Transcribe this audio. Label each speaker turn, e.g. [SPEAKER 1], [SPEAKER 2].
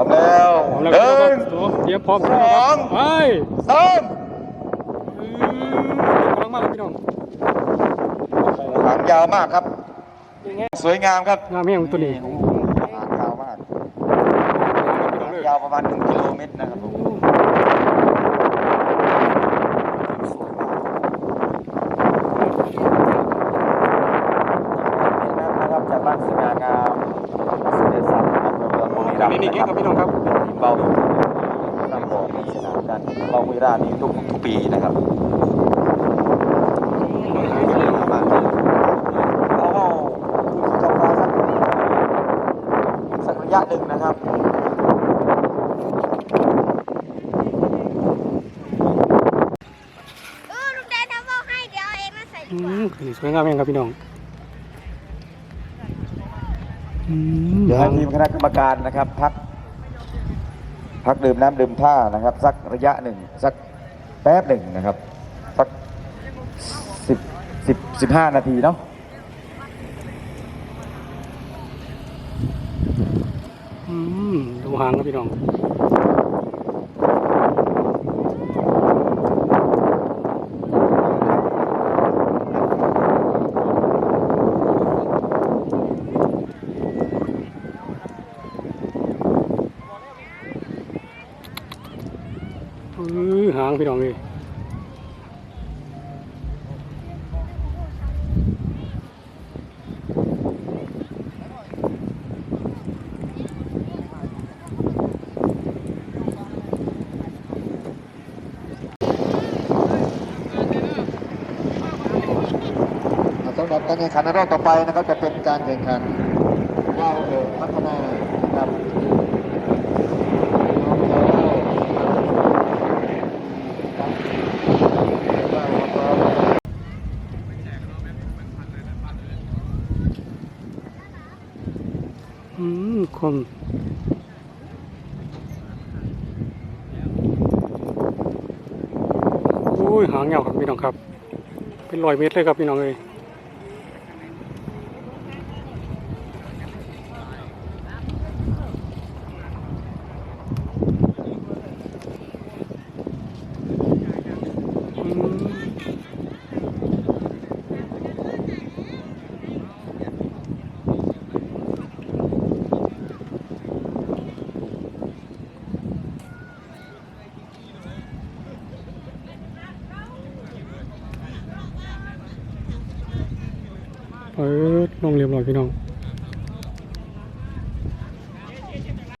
[SPEAKER 1] ร้อมแล้ว
[SPEAKER 2] พร้อมแล้ว
[SPEAKER 1] หนึ่ง
[SPEAKER 2] เตรียมพร้อม
[SPEAKER 1] สอง
[SPEAKER 2] ไป
[SPEAKER 1] สาม
[SPEAKER 2] กำลังมาแล้วพี่น้อง
[SPEAKER 1] หางยาวมากครับ สวยงามครับ
[SPEAKER 2] งามแม่งตัวนี้
[SPEAKER 1] หางยาวมากหางยาวประมาณหนึ่งกิโลเมตรนะครับผมสวยมากนะครับจากบ้านสง่างามเสด็จสัตว์อำเภอเมืองบุรีรัมย์
[SPEAKER 2] นี่นี่เก่งครับพี่น้องครับ
[SPEAKER 1] เป็นทีมเบาตั้งบ่อในสนามการเบาบุรีรัมย์นี้ทุกทุกปีนะครับมากเลยโอ้โหคือจะมาสักสักระยะหนึ่งนะครับ
[SPEAKER 3] เออลุงแดนทำบอกให้เดี๋ยวเอาเองมาใส่ดี
[SPEAKER 2] อื
[SPEAKER 3] กว่า
[SPEAKER 2] มคือสวยงามแม่งครับพี่น้องอืม
[SPEAKER 1] เดี๋ยวให้ทีมคณะกรรมการนะครับ พัก พักดื่มน้ำดื่มท่านะครับ สักระยะหนึ่งสักแป๊บหนึ่งนะครับ สักสิบสิบสิบห้านาทีเนาะ
[SPEAKER 2] อืมดูหางครับพี่น้อง หางพี่น้องเลย
[SPEAKER 1] สำหรับการแข่งขันในรอบต่อไปนะครับจะเป็นการแข่งขันว่าวเอกพัฒนานะครับ
[SPEAKER 2] อืมคมอุ้ยหางยาวครับพี่น้องครับ เป็นร้อยเมตรเลยครับพี่น้องเลยอืม เปิดลงเรียบร้อยพี่น้อง